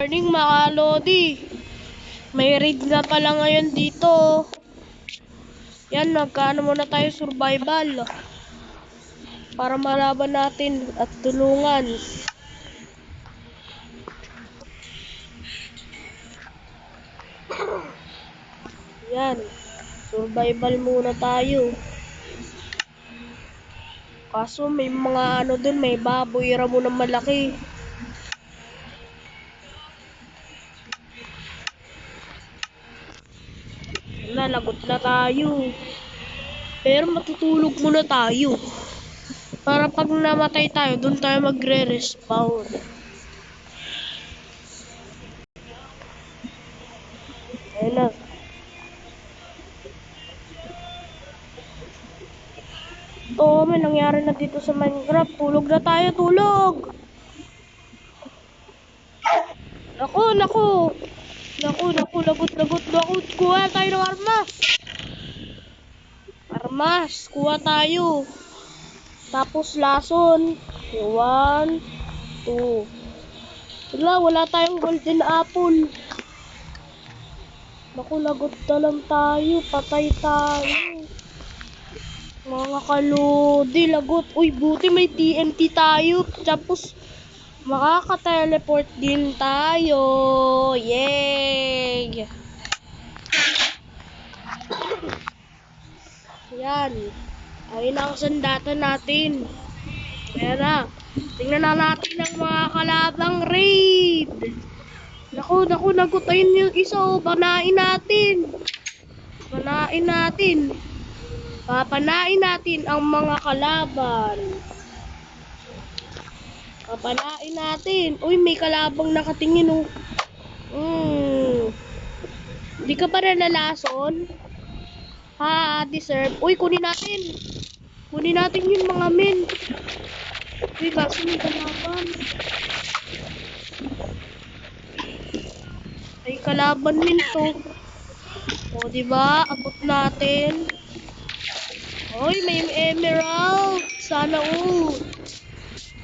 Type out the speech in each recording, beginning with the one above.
Morning mga Lodi. May raid na pala ngayon dito. Yan, nagkaano muna tayo survival. Para malaban natin at tulungan. Yan. Survival muna tayo. Kaso may mga ano dun, may baboy ramo na malaki. Nalagot na tayo. Pero matutulog muna tayo. Para pag namatay tayo, doon tayo magre-respawn. Ayun na. Oo, may nangyari na dito sa Minecraft. Tulog na tayo, tulog! Naku, naku! Naku, naku, lagot, lagot, lagot. Kuha tayo ng armas. Armas, kuha tayo. Tapos lason. One, two. Wala, wala tayong golden apple. Naku, lagot na lang tayo. Patay tayo. Mga kalodi, lagot. Uy, buti may TNT tayo. Tapos, makaka-teleport din tayo. Yay! Yan. Ayun ang sandata natin. Ayan na. Tingnan na natin ang mga kalabang raid. Naku, naku, nagut. Ayun yung isa. Oh. Panain natin. Panain natin. Papanain natin ang mga kalaban. Papanain natin. Uy, may kalabang nakatingin oh. Hmm. Hindi ka pa nalalason? Ha, deserve. Uy, kunin natin. Kunin natin yung mga men. Uy, kaso may kalaban. Ay, kalaban min to. O, diba? Abot natin. Uy, may emerald. Sana all.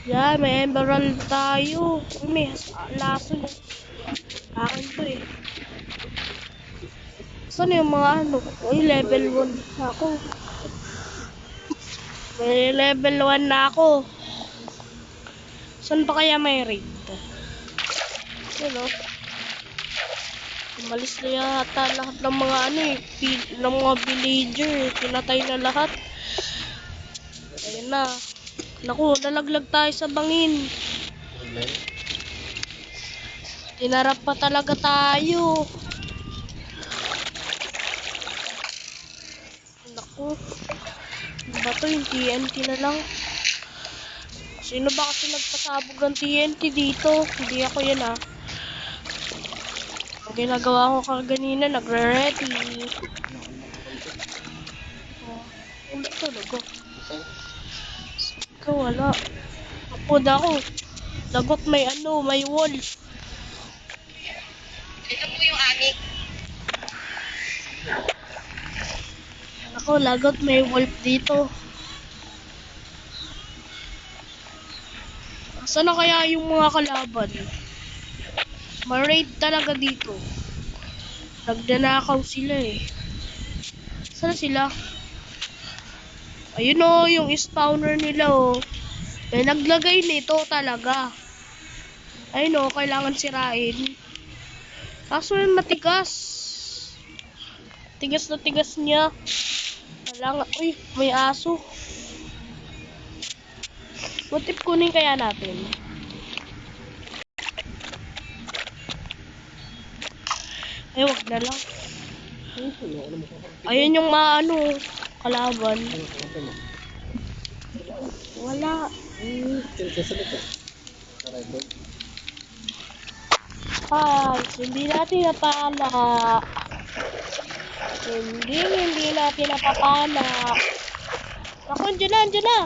Yan, may emerald tayo. Uy, may laso. Akin to eh. Saan yung mga ano? Uy, level 1 na ako. May level 1 na ako. Saan pa kaya may raid? Yun o. Umalis na yata lahat ng mga ano eh. ng mga villager. eh. Pinatay na lahat. Ayun na. Naku, nalaglag tayo sa bangin. Tinarap pa talaga tayo. Naku. Ano ba to? Yung TNT na lang. Sino ba kasi nagpasabog ng TNT dito? Hindi ako yan ah. Ang ginagawa ko kaganina, nagre-ready. Oh, ulit tulog ko. Ikaw wala. Apod ako. Lagot may ano, may wall. Ako, lagot may wolf dito. Saan na kaya yung mga kalaban? Ma-raid talaga dito. Nagdanakaw sila eh. Saan na sila? Ayun o, yung spawner nila o. May naglagay nito talaga. Ayun o, kailangan sirain. Kaso yung matigas. Tigas na tigas niya. Kailangan, uy, may aso. What if kunin kaya natin? Ay, wag na lang. Ayun yung mga ano, kalaban. Wala. Ay, hindi natin napala. Hindi, hindi natin napapala. Ako, andyan na, andyan na.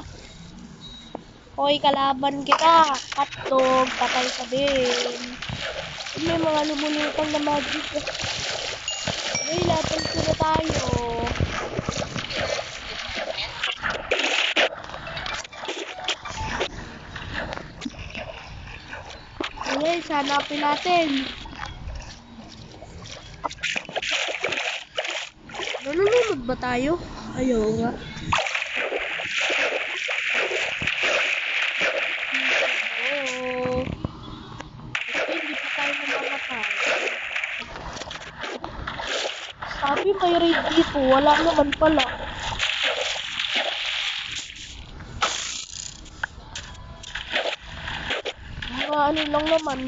Hoy, kalaban kita. Hotdog, patay ka din. May mga lumulutang na magic. Ay, laban ko na tayo. Guys, hanapin natin. Ba tayo? Ayaw nga. Hindi pa tayo namamatay. Sabi may raid dito, wala naman pala. Mga ano lang naman,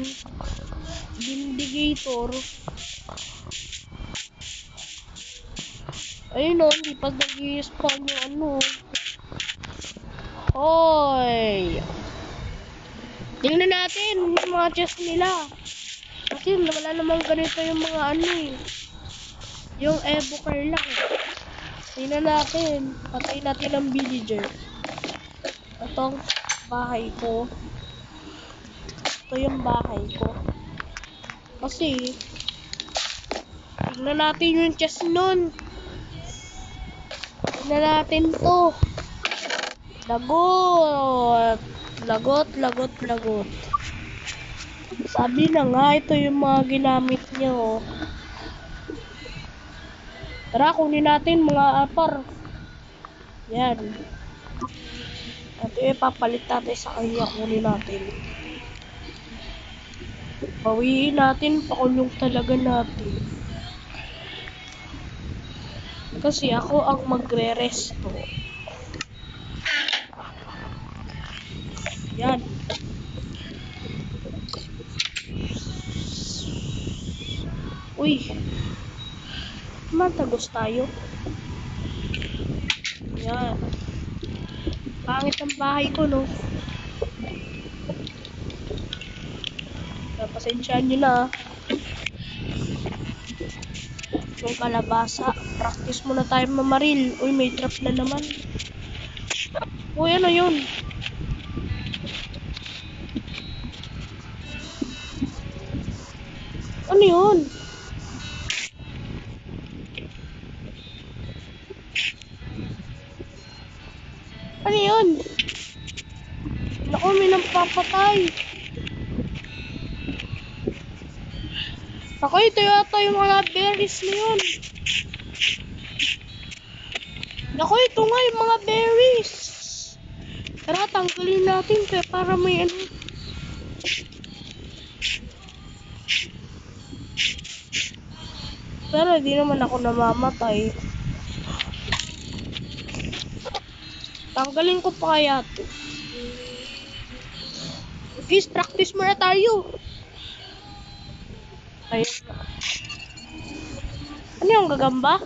vindicator. Ayun o, hindi pa nag-i-spawn yung ano. Hoy! Tingnan natin yung mga chest nila. Kasi wala namang ganito yung mga ano eh. Yung evoker lang. Tingnan natin. Patay natin ang villager. Itong bahay ko. Ito yung bahay ko. Kasi, tingnan natin yung chest nun. Tingnan natin to. Lagot. Lagot, lagot, lagot. Sabi na nga, ito yung mga ginamit niyo. Tara, kunin natin mga apar. Yan. Ito yung papalit natin sa kanya. Kunin natin. Bawiin natin, pakulong talaga natin. Kasi ako ang magre-resto. Yan. Uy. Matagos tayo. Yan. Pangit ang bahay ko, no? Pasensyaan nyo na. Yung kalabasa. Practice muna tayo mamaril. Uy, may trap na naman. Uy, ano yun? Ano yun? Ano yun? Naku, may nagpapatay. Ako, ito yata yung mga berries na yun. Naku, ito nga yung mga berries. Tara, tanggalin natin kaya para may ano. Pero hindi naman ako namamatay. Tanggalin ko pa kaya to. Guys, practice muna tayo. Ayun. Ano yung gagamba?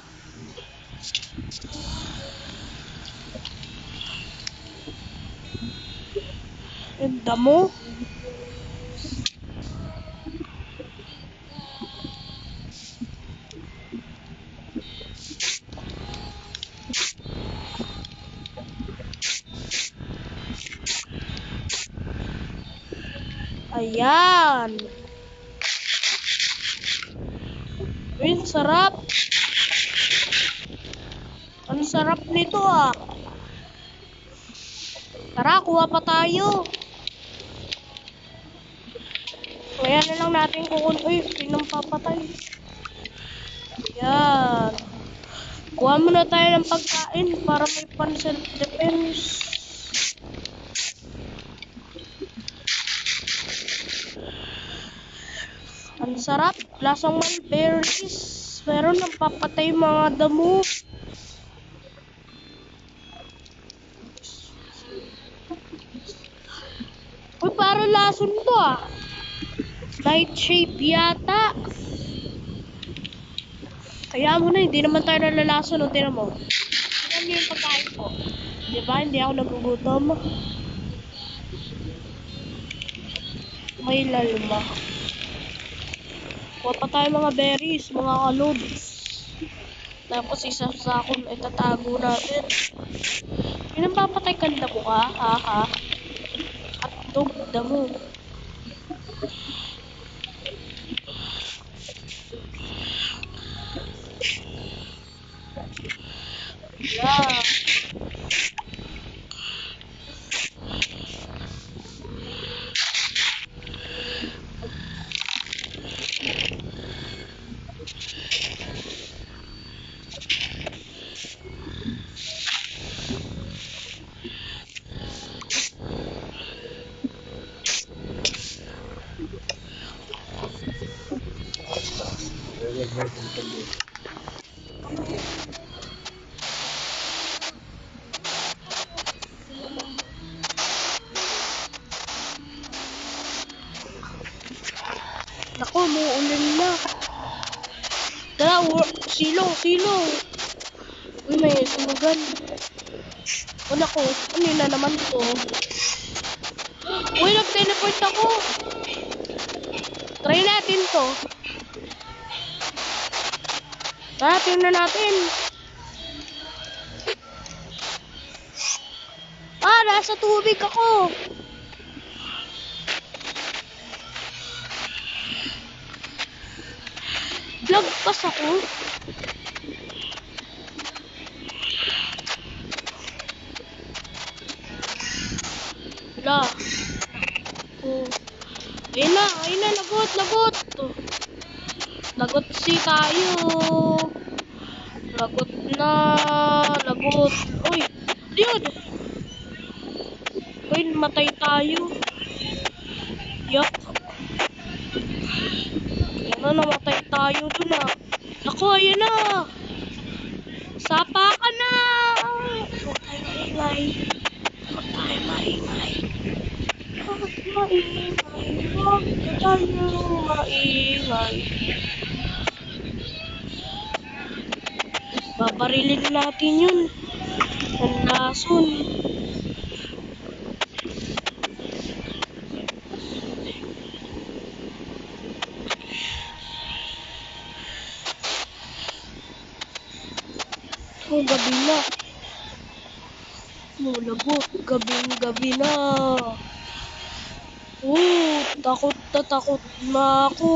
Ang damo. Ayan. Uy, ang sarap. Ang sarap nito ah. Tara, kuha pa tayo. Kaya na lang natin kukun... Uy, pinang papatay. Ayan. Kuha muna tayo ng pagkain para may pan self-defense. Ang sarap. Lasang mulberries. Pero napapatay mga damo. Uy, para lason to ah. Light shape yata. Kaya mo na, hindi naman tayo nalalason. O, tinan mo. Tingnan niyo yung pagkain ko. Di ba? Hindi ako nagugutom. May lalma. Kuha pa tayo mga berries, mga kalods. Tapos isa sa itatago natin. Yun ang papatay ka na mo ka, ha ha? At dog damo. Yeah. Naku, muulan na. Tara, silong, silong. Uy, may sunugan. O naku, ano na naman to? Uy, nag-teleport ako. Try natin to. Tara, tingnan natin. Ah, nasa tubig ako. Lagpas ako. Wala. Oh. Ayun na, ayun na, lagot, lagot. Oh. Lagot si tayo. Lagot na, lagot. Uy, yun. Uy, matay tayo. Yuck. Yan na, namatay tayo dun ah. Ako, ayun na. Sapa ka na. Huwag tayo maingay. Huwag tayo maingay. Huwag maingay. Huwag tayo maingay. Babarilin natin yun. Ang lason. Oh, gabi na. Oh, lagot. Gabing gabi na. Oh, takot na takot na ako.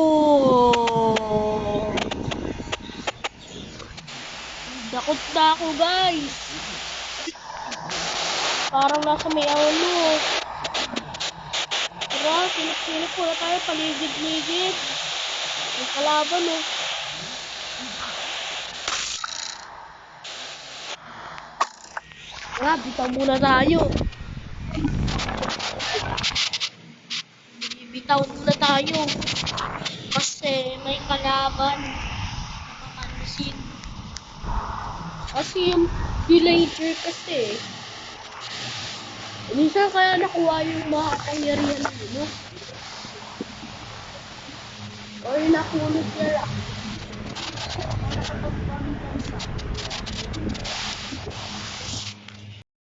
Takot na ako, guys. Parang nasa may ano. Tara, silip-silip muna tayo. Paligid-ligid. May kalaban, oh. Tara, bitaw muna tayo. Bitaw muna tayo. Kasi may kalaban. Kasi yung villager kasi. Minsan kaya nakuha yung mga kapangyarihan nila. Or nakunod nila. Or